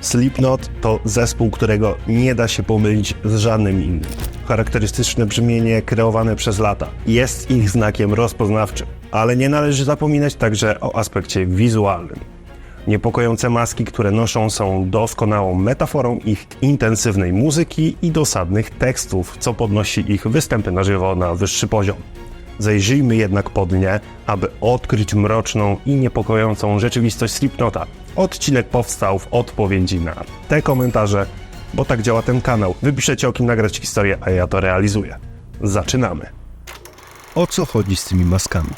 Slipknot to zespół, którego nie da się pomylić z żadnym innym. Charakterystyczne brzmienie kreowane przez lata jest ich znakiem rozpoznawczym, ale nie należy zapominać także o aspekcie wizualnym. Niepokojące maski, które noszą, są doskonałą metaforą ich intensywnej muzyki i dosadnych tekstów, co podnosi ich występy na żywo na wyższy poziom. Zajrzyjmy jednak pod nie, aby odkryć mroczną i niepokojącą rzeczywistość Slipknota. Odcinek powstał w odpowiedzi na te komentarze, bo tak działa ten kanał. Wypiszecie o kim nagrać historię, a ja to realizuję. Zaczynamy. O co chodzi z tymi maskami?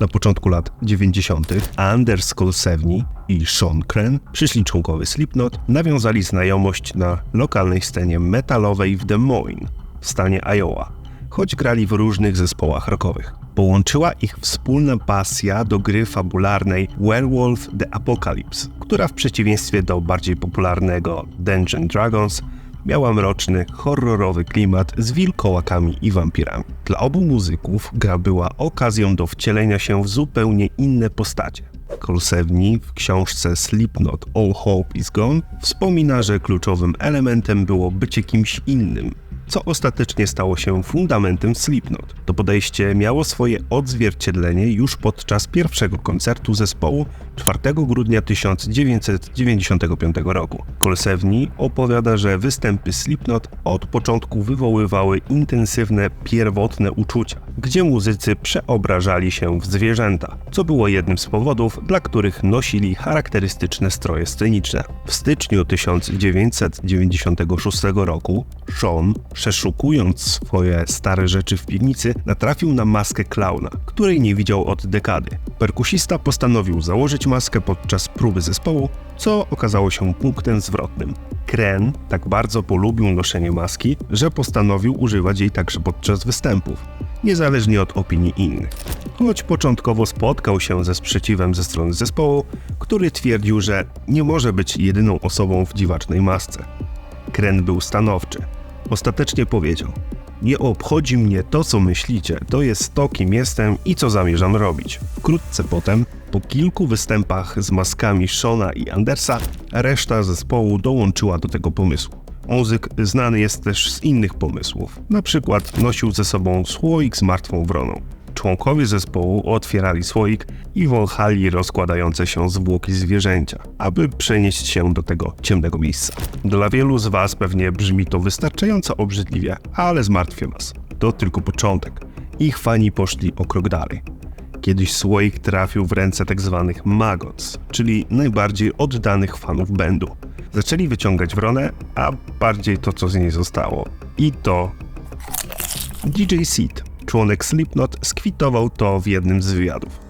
Na początku lat 90. Anders Kolsewni i Sean Kren, przyszli członkowie Slipknot, nawiązali znajomość na lokalnej scenie metalowej w Des Moines w stanie Iowa, choć grali w różnych zespołach rockowych. Połączyła ich wspólna pasja do gry fabularnej Werewolf the Apocalypse, która w przeciwieństwie do bardziej popularnego Dungeon Dragons miała mroczny, horrorowy klimat z wilkołakami i wampirami. Dla obu muzyków gra była okazją do wcielenia się w zupełnie inne postacie. Kolsewni w książce Slipknot All Hope is Gone wspomina, że kluczowym elementem było bycie kimś innym, co ostatecznie stało się fundamentem Slipknot. To podejście miało swoje odzwierciedlenie już podczas pierwszego koncertu zespołu 4 grudnia 1995 roku. Kolsewni opowiada, że występy Slipknot od początku wywoływały intensywne, pierwotne uczucia, gdzie muzycy przeobrażali się w zwierzęta, co było jednym z powodów, dla których nosili charakterystyczne stroje sceniczne. W styczniu 1996 roku Sean, przeszukując swoje stare rzeczy w piwnicy, natrafił na maskę klauna, której nie widział od dekady. Perkusista postanowił założyć maskę podczas próby zespołu, co okazało się punktem zwrotnym. Kren tak bardzo polubił noszenie maski, że postanowił używać jej także podczas występów, niezależnie od opinii innych. Choć początkowo spotkał się ze sprzeciwem ze strony zespołu, który twierdził, że nie może być jedyną osobą w dziwacznej masce. Kren był stanowczy. Ostatecznie powiedział: Nie obchodzi mnie to, co myślicie, to jest to, kim jestem i co zamierzam robić. Wkrótce potem, po kilku występach z maskami Shona i Andersa, reszta zespołu dołączyła do tego pomysłu. Muzyk znany jest też z innych pomysłów. Na przykład nosił ze sobą słoik z martwą wroną. Członkowie zespołu otwierali słoik i wąchali rozkładające się zwłoki zwierzęcia, aby przenieść się do tego ciemnego miejsca. Dla wielu z Was pewnie brzmi to wystarczająco obrzydliwie, ale zmartwię Was. To tylko początek. Ich fani poszli o krok dalej. Kiedyś słoik trafił w ręce tzw. Tak magots, czyli najbardziej oddanych fanów bandu. Zaczęli wyciągać wronę, a bardziej to, co z niej zostało. I to DJ Seed, członek Slipknot, skwitował to w jednym z wywiadów.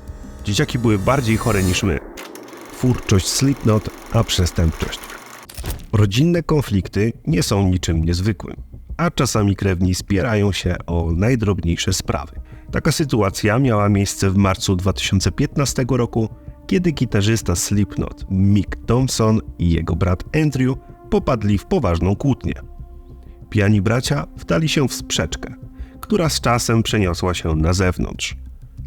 Dzieciaki były bardziej chore niż my. Twórczość Slipknot, a przestępczość. Rodzinne konflikty nie są niczym niezwykłym, a czasami krewni spierają się o najdrobniejsze sprawy. Taka sytuacja miała miejsce w marcu 2015 roku, kiedy gitarzysta Slipknot Mick Thompson i jego brat Andrew popadli w poważną kłótnię. Pijani bracia wdali się w sprzeczkę, która z czasem przeniosła się na zewnątrz.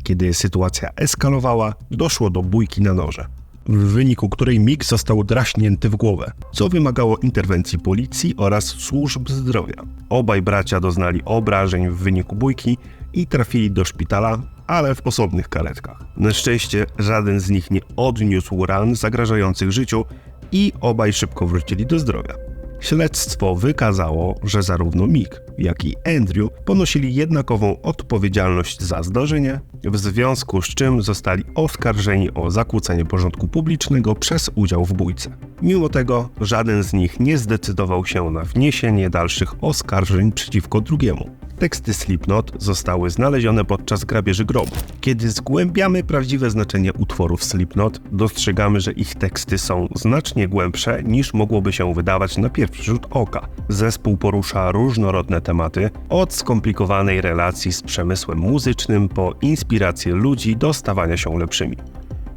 Kiedy sytuacja eskalowała, doszło do bójki na noże, w wyniku której Mick został draśnięty w głowę, co wymagało interwencji policji oraz służb zdrowia. Obaj bracia doznali obrażeń w wyniku bójki i trafili do szpitala, ale w osobnych karetkach. Na szczęście żaden z nich nie odniósł ran zagrażających życiu i obaj szybko wrócili do zdrowia. Śledztwo wykazało, że zarówno Mick, jak i Andrew ponosili jednakową odpowiedzialność za zdarzenie, w związku z czym zostali oskarżeni o zakłócenie porządku publicznego przez udział w bójce. Mimo tego żaden z nich nie zdecydował się na wniesienie dalszych oskarżeń przeciwko drugiemu. Teksty Slipknot zostały znalezione podczas grabieży grobu. Kiedy zgłębiamy prawdziwe znaczenie utworów Slipknot, dostrzegamy, że ich teksty są znacznie głębsze niż mogłoby się wydawać na pierwszy rzut oka. Zespół porusza różnorodne tematy, od skomplikowanej relacji z przemysłem muzycznym po inspirację ludzi do stawania się lepszymi.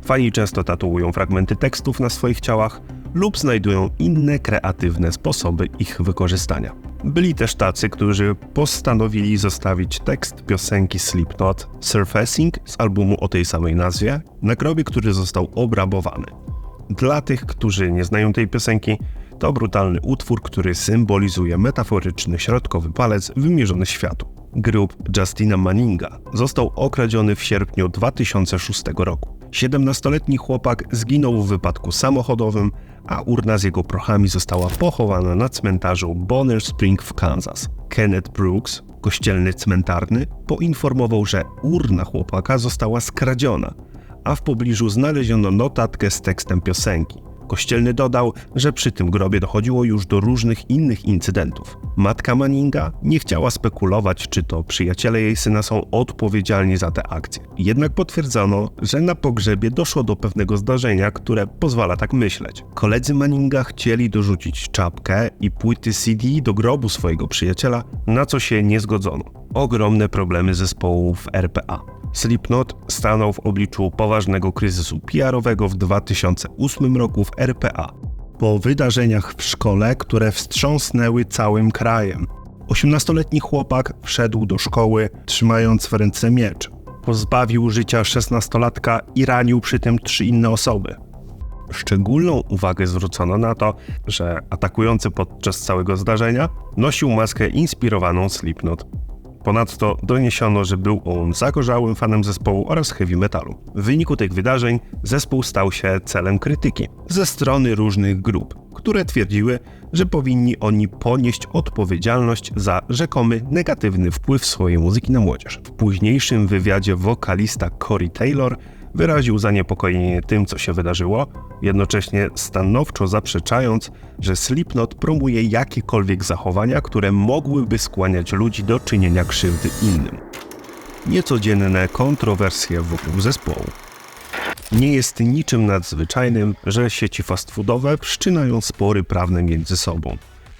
Fani często tatuują fragmenty tekstów na swoich ciałach lub znajdują inne kreatywne sposoby ich wykorzystania. Byli też tacy, którzy postanowili zostawić tekst piosenki Slipknot Surfacing z albumu o tej samej nazwie na grobie, który został obrabowany. Dla tych, którzy nie znają tej piosenki, to brutalny utwór, który symbolizuje metaforyczny środkowy palec wymierzony światu. Grób Justina Manninga został okradziony w sierpniu 2006 roku. 17-letni chłopak zginął w wypadku samochodowym, a urna z jego prochami została pochowana na cmentarzu Bonner Spring w Kansas. Kenneth Brooks, kościelny cmentarny, poinformował, że urna chłopaka została skradziona, a w pobliżu znaleziono notatkę z tekstem piosenki. Kościelny dodał, że przy tym grobie dochodziło już do różnych innych incydentów. Matka Manninga nie chciała spekulować, czy to przyjaciele jej syna są odpowiedzialni za te akcje. Jednak potwierdzono, że na pogrzebie doszło do pewnego zdarzenia, które pozwala tak myśleć. Koledzy Manninga chcieli dorzucić czapkę i płyty CD do grobu swojego przyjaciela, na co się nie zgodzono. Ogromne problemy zespołu w RPA. Slipknot stanął w obliczu poważnego kryzysu PR-owego w 2008 roku w RPA. Po wydarzeniach w szkole, które wstrząsnęły całym krajem. 18-letni chłopak wszedł do szkoły, trzymając w ręce miecz. Pozbawił życia 16-latka i ranił przy tym trzy inne osoby. Szczególną uwagę zwrócono na to, że atakujący podczas całego zdarzenia nosił maskę inspirowaną Slipknot. Ponadto doniesiono, że był on zagorzałym fanem zespołu oraz heavy metalu. W wyniku tych wydarzeń zespół stał się celem krytyki ze strony różnych grup, które twierdziły, że powinni oni ponieść odpowiedzialność za rzekomy negatywny wpływ swojej muzyki na młodzież. W późniejszym wywiadzie wokalista Corey Taylor wyraził zaniepokojenie tym, co się wydarzyło, jednocześnie stanowczo zaprzeczając, że Slipknot promuje jakiekolwiek zachowania, które mogłyby skłaniać ludzi do czynienia krzywdy innym. Niecodzienne kontrowersje wokół zespołu. Nie jest niczym nadzwyczajnym, że sieci fast foodowe wszczynają spory prawne między sobą.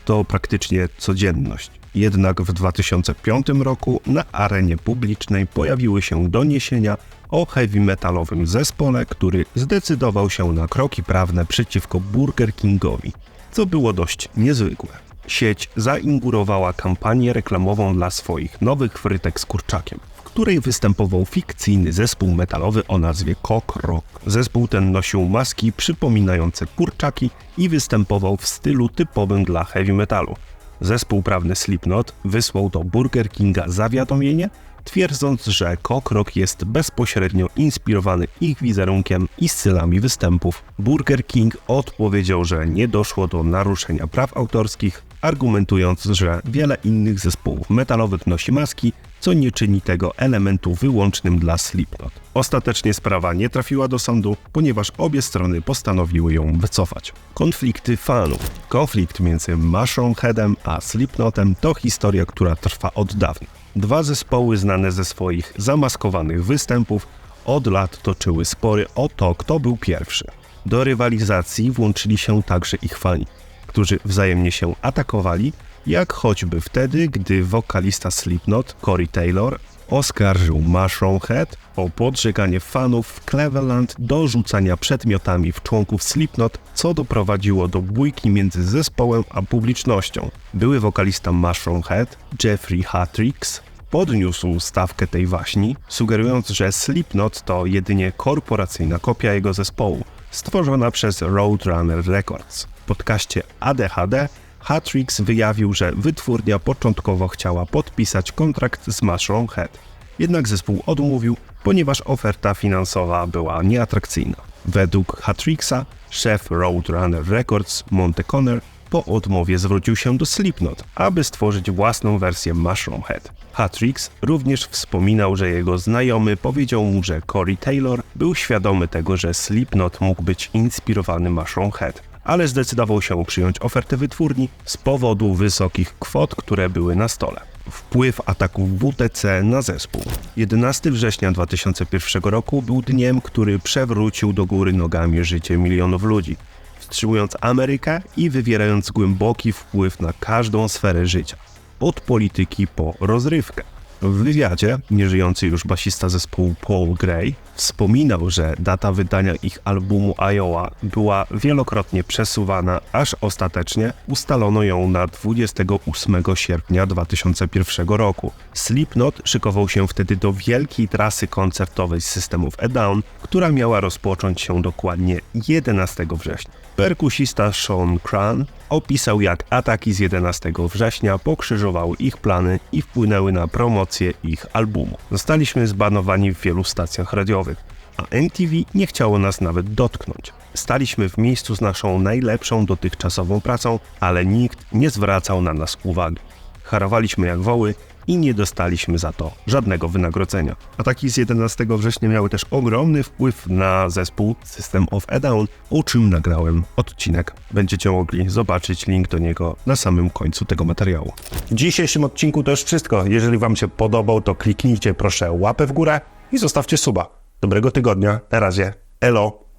To praktycznie codzienność. Jednak w 2005 roku na arenie publicznej pojawiły się doniesienia o heavy metalowym zespole, który zdecydował się na kroki prawne przeciwko Burger Kingowi, co było dość niezwykłe. Sieć zaingurowała kampanię reklamową dla swoich nowych frytek z kurczakiem, w której występował fikcyjny zespół metalowy o nazwie Cock Rock. Zespół ten nosił maski przypominające kurczaki i występował w stylu typowym dla heavy metalu. Zespół prawny Slipknot wysłał do Burger Kinga zawiadomienie, twierdząc, że Kokrok jest bezpośrednio inspirowany ich wizerunkiem i stylami występów. Burger King odpowiedział, że nie doszło do naruszenia praw autorskich, argumentując, że wiele innych zespołów metalowych nosi maski, co nie czyni tego elementu wyłącznym dla Slipknot. Ostatecznie sprawa nie trafiła do sądu, ponieważ obie strony postanowiły ją wycofać. Konflikty fanów. Konflikt między Mushroomheadem a Slipknotem to historia, która trwa od dawna. Dwa zespoły znane ze swoich zamaskowanych występów od lat toczyły spory o to, kto był pierwszy. Do rywalizacji włączyli się także ich fani, którzy wzajemnie się atakowali, jak choćby wtedy, gdy wokalista Slipknot Corey Taylor oskarżył Mushroomhead o podżeganie fanów w Cleveland do rzucania przedmiotami w członków Slipknot, co doprowadziło do bójki między zespołem a publicznością. Były wokalista Mushroomhead, Jeffrey Hatrix, podniósł stawkę tej waśni, sugerując, że Slipknot to jedynie korporacyjna kopia jego zespołu, stworzona przez Roadrunner Records. Podcaście ADHD Hatrix wyjawił, że wytwórnia początkowo chciała podpisać kontrakt z Mushroom Head. Jednak zespół odmówił, ponieważ oferta finansowa była nieatrakcyjna. Według Hatrixa szef Roadrunner Records Monte Conner po odmowie zwrócił się do Slipknot, aby stworzyć własną wersję Mushroom Head. Hatrix również wspominał, że jego znajomy powiedział mu, że Corey Taylor był świadomy tego, że Slipknot mógł być inspirowany Mushroom Head, ale zdecydował się przyjąć ofertę wytwórni z powodu wysokich kwot, które były na stole. Wpływ ataków WTC na zespół. 11 września 2001 roku był dniem, który przewrócił do góry nogami życie milionów ludzi, wstrzymując Amerykę i wywierając głęboki wpływ na każdą sferę życia, od polityki po rozrywkę. W wywiadzie nieżyjący już basista zespołu Paul Gray wspominał, że data wydania ich albumu Iowa była wielokrotnie przesuwana, aż ostatecznie ustalono ją na 28 sierpnia 2001 roku. Slipknot szykował się wtedy do wielkiej trasy koncertowej System of a Down, która miała rozpocząć się dokładnie 11 września. Perkusista Sean Cran opisał, jak ataki z 11 września pokrzyżowały ich plany i wpłynęły na promocję ich albumu. Zostaliśmy zbanowani w wielu stacjach radiowych, a MTV nie chciało nas nawet dotknąć. Staliśmy w miejscu z naszą najlepszą dotychczasową pracą, ale nikt nie zwracał na nas uwagi. Harowaliśmy jak woły i nie dostaliśmy za to żadnego wynagrodzenia. Ataki z 11 września miały też ogromny wpływ na zespół System of a Down, o czym nagrałem odcinek. Będziecie mogli zobaczyć link do niego na samym końcu tego materiału. W dzisiejszym odcinku to już wszystko. Jeżeli Wam się podobał, to kliknijcie proszę łapę w górę i zostawcie suba. Dobrego tygodnia. Na razie. Elo.